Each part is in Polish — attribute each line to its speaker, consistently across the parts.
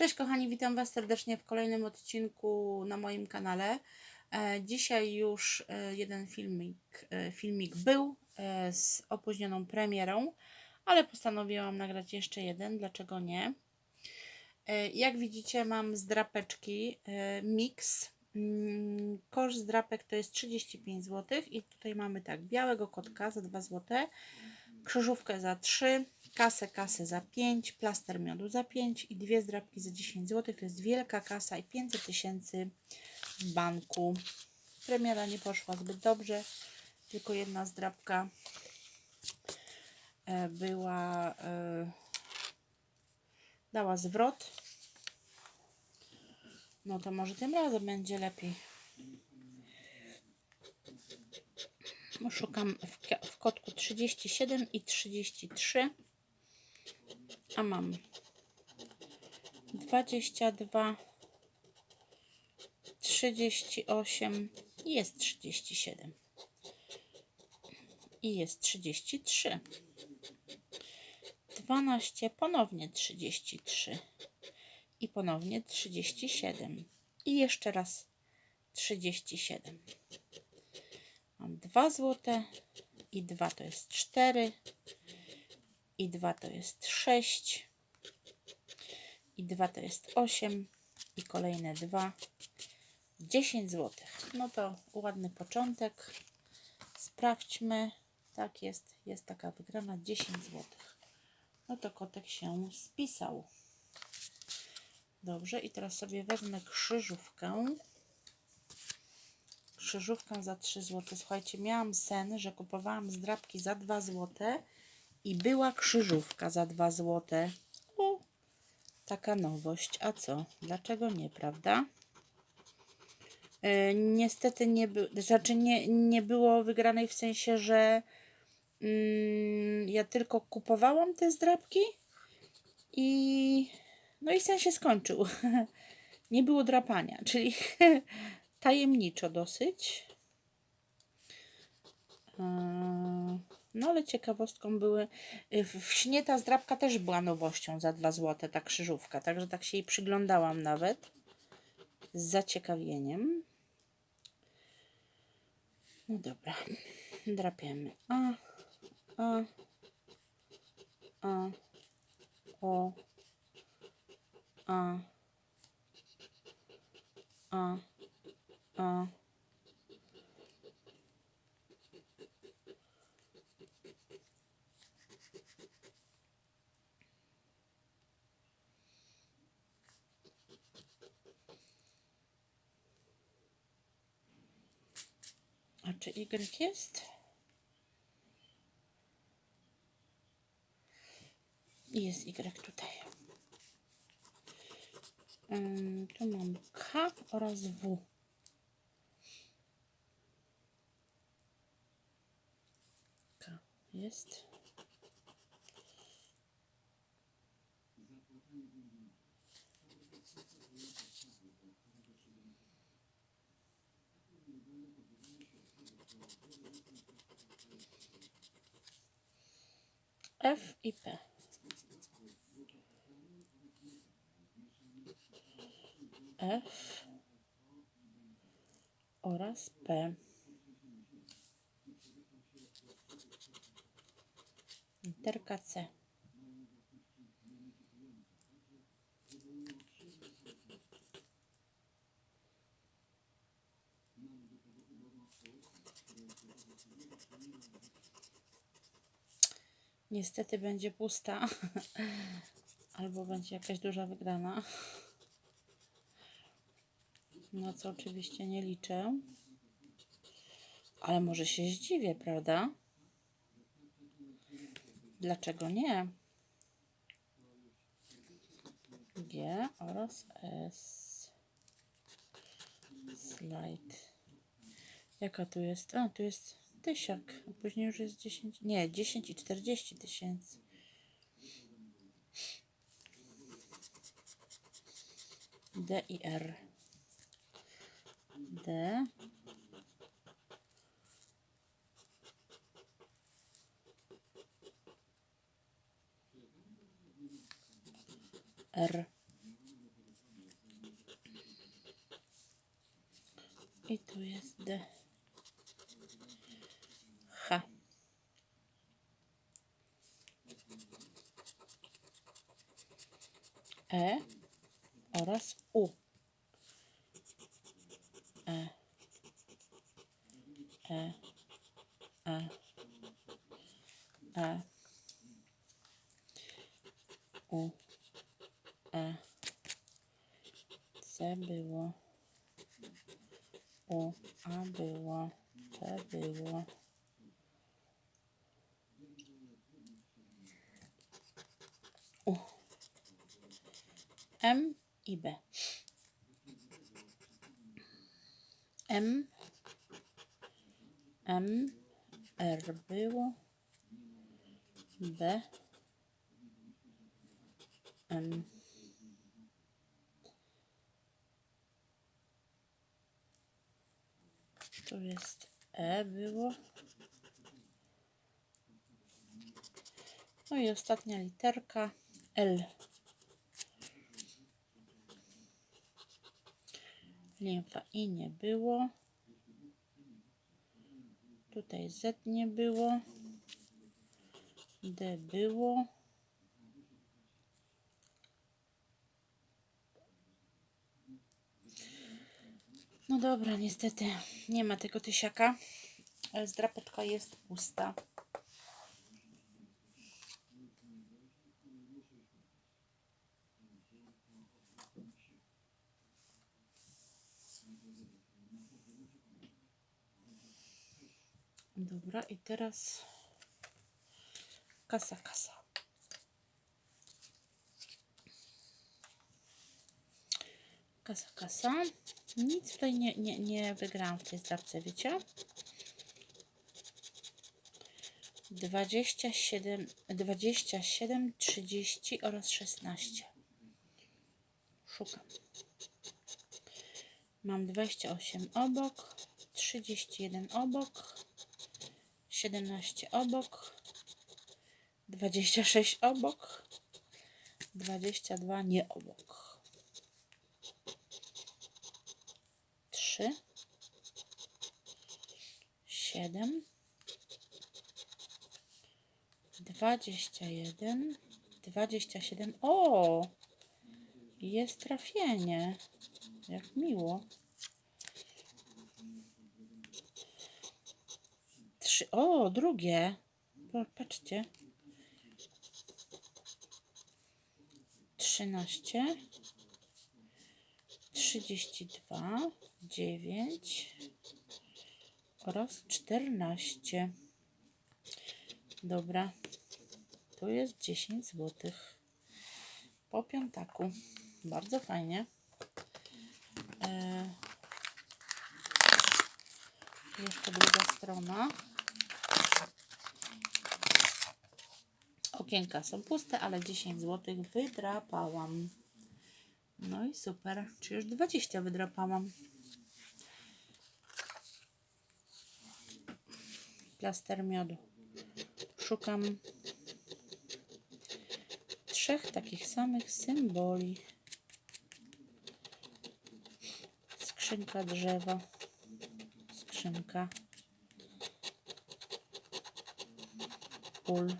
Speaker 1: Cześć kochani, witam Was serdecznie w kolejnym odcinku na moim kanale. E, Dzisiaj już e, jeden filmik, e, filmik był z opóźnioną premierą, ale postanowiłam nagrać jeszcze jeden, dlaczego nie. Jak widzicie mam z drapeczki mix. Mm, Koszt z drapek to jest 35 zł i tutaj mamy tak, białego kotka za 2 zł, krzyżówkę za 3, kasę kasę za 5, plaster miodu za 5 i dwie zdrabki za 10 zł. To jest wielka kasa i 500 tysięcy w banku. Premiera nie poszła zbyt dobrze, tylko jedna zdrabka e, była, e, dała zwrot. No to może tym razem będzie lepiej. Szukam w, w kotku 37 i 33, a mam 22, 38 i jest 37 i jest 33. 12, ponownie 33 i ponownie 37 i jeszcze raz 37. Mam 2 złote i 2 to jest 4 i 2 to jest 6 i 2 to jest 8 i kolejne 2 10 złotych. No to ładny początek. Sprawdźmy. Tak jest, jest taka wygrana 10 złotych. No to kotek się spisał. Dobrze, i teraz sobie wezmę krzyżówkę krzyżówkę za 3 zł. Słuchajcie, miałam sen, że kupowałam zdrabki za 2 zł i była krzyżówka za 2 zł. Taka nowość. A co? Dlaczego nie, prawda? E, niestety nie, znaczy nie, nie było wygranej w sensie, że mm, ja tylko kupowałam te zdrabki i no i sen się skończył. nie było drapania, czyli tajemniczo dosyć. Eee, No ale ciekawostką były. W w śnie ta zdrabka też była nowością za 2 zł, ta krzyżówka. Także tak się jej przyglądałam nawet. Z zaciekawieniem. No dobra. Drapiemy. A, a, a, o, a, a, a. A czy Y jest? Jest Y tutaj. Tu mam K oraz W. K jest. F i P. F oraz P. Literka C. Niestety będzie pusta. Albo będzie jakaś duża wygrana. Na co oczywiście nie liczę. Ale może się zdziwię, prawda? Dlaczego nie? G oraz S. Slide. Jaka tu jest? A, tu jest tysiak. A później już jest 10. Nie, 10 i 40 tysięcy. D i R. D. Р. И то есть Д. Х. Э oraz U. E. E. E. E. U. C było. U. A było. P było. U. M i B. M. M. R było. B. M. Tu jest E było. No i ostatnia literka L. Limfa I nie było. Tutaj Z nie było. D było. Dobra, niestety nie ma tego tysiaka. Zdrapotka jest pusta. Dobra, i teraz kasa, kasa. Kasa, kasa. Nic tutaj nie, nie, nie wygrałam w tej zdrabce, wiecie? 27, 27, 30 oraz 16. Szukam. Mam 28 obok, 31 obok, 17 obok, 26 obok, 22 nie obok. 3 7 21 27 O! Jest trafienie. Jak miło. Trzy. O, drugie. Patrzcie. 13 32 9 oraz 14. Dobra. Tu jest 10 zł. Po piątaku. Bardzo fajnie. E, jeszcze druga strona. Okienka są puste, ale 10 zł wydrapałam. No i super. Czy już 20 wydrapałam? Plaster miodu. Szukam trzech takich samych symboli. Skrzynka drzewa. Skrzynka. Ul.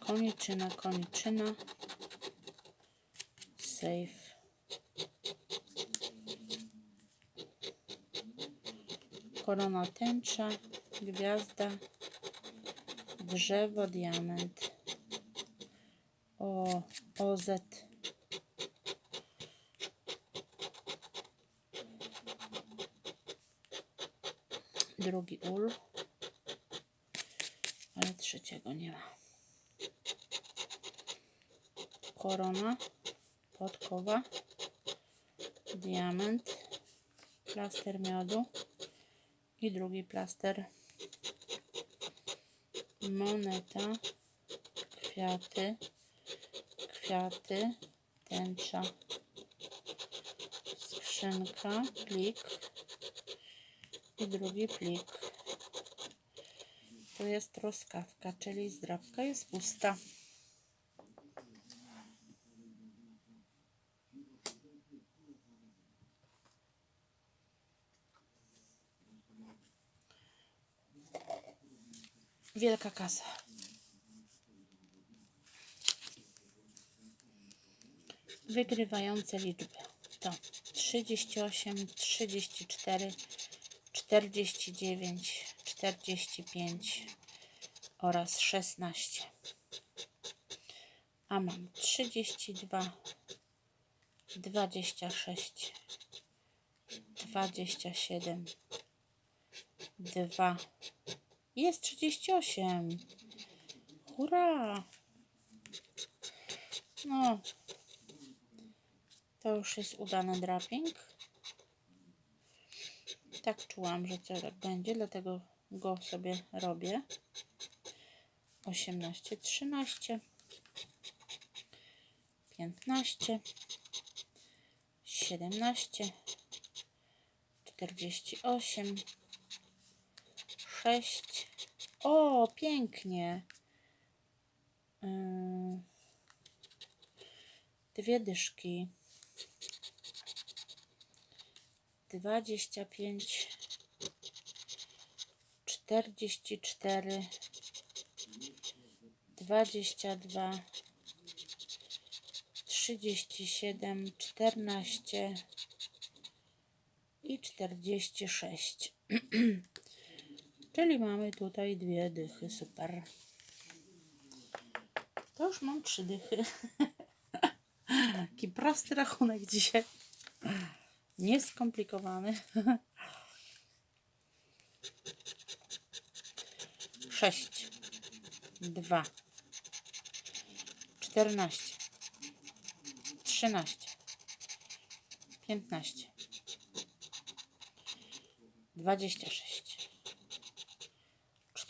Speaker 1: Koniczyna, koniczyna. Safe. Korona tęcza, gwiazda, drzewo, diament. O, OZ. Drugi ul. Ale trzeciego nie ma. Korona, podkowa, diament, plaster miodu i drugi plaster moneta, kwiaty, kwiaty, tęcza, skrzynka, plik i drugi plik. Tu jest truskawka, czyli zdrabka jest pusta. Wielka kasa. Wygrywające liczby to 38, 34, 49, 45 oraz 16. A mam 32, 26, 27, 2. Jest 38. Hurra! No, to już jest udany draping. Tak czułam, że to tak będzie, dlatego go sobie robię. 18, 13, 15, 17, 48, 6. O, pięknie. Yy, Dwie dyszki. 25, 44, 22, 37, 14 i 46. Czyli mamy tutaj dwie dychy, super. To już mam trzy dychy. Taki prosty rachunek dzisiaj. Nieskomplikowany. Sześć, dwa, czternaście, trzynaście, piętnaście, dwadzieścia sześć,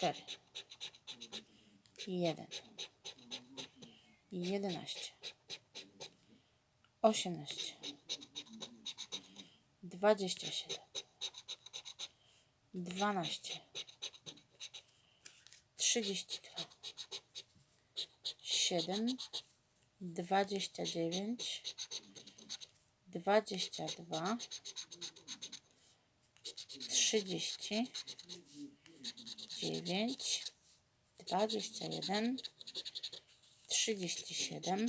Speaker 1: cztery, jeden, jedenaście, osiemnaście, dwadzieścia siedem, dwanaście, trzydzieści dwa, siedem, dwadzieścia dziewięć, dwadzieścia jeden, trzydzieści siedem,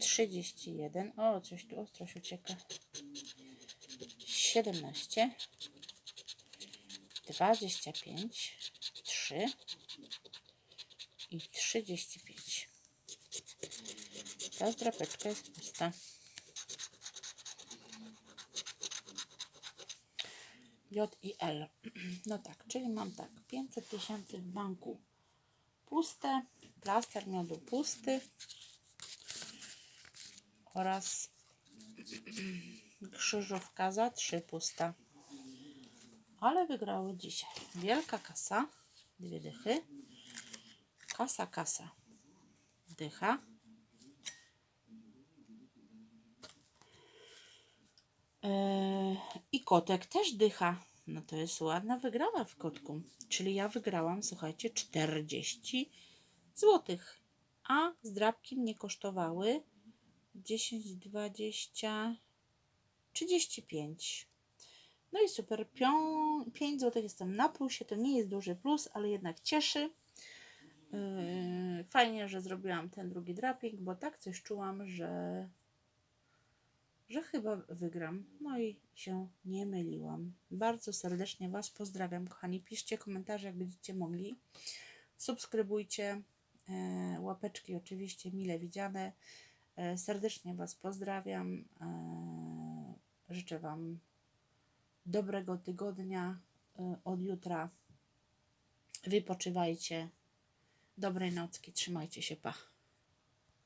Speaker 1: trzydzieści jeden. O, coś tu ostrość ucieka. Siedemnaście, dwadzieścia pięć, trzy i trzydzieści pięć. Ta zdrapeczka jest pusta. J i L. No tak, czyli mam tak, 500 tysięcy w banku puste, plaster miodu pusty oraz krzyżówka za 3 pusta. Ale wygrały dzisiaj. Wielka kasa, dwie dychy. Kasa, kasa, dycha. I kotek też dycha. No to jest ładna wygrała w kotku. Czyli ja wygrałam, słuchajcie, 40 złotych. A zdrabki mnie kosztowały 10, 20, 35. No i super, 5 zł jestem na plusie, to nie jest duży plus, ale jednak cieszy. Yy, Fajnie, że zrobiłam ten drugi draping, bo tak coś czułam, że, że chyba wygram. No i się nie myliłam. Bardzo serdecznie Was pozdrawiam, kochani. Piszcie komentarze, jak będziecie mogli. Subskrybujcie. e, Łapeczki oczywiście mile widziane. E, Serdecznie Was pozdrawiam. E, Życzę Wam dobrego tygodnia od jutra. Wypoczywajcie. Dobrej nocki. Trzymajcie się. Pa.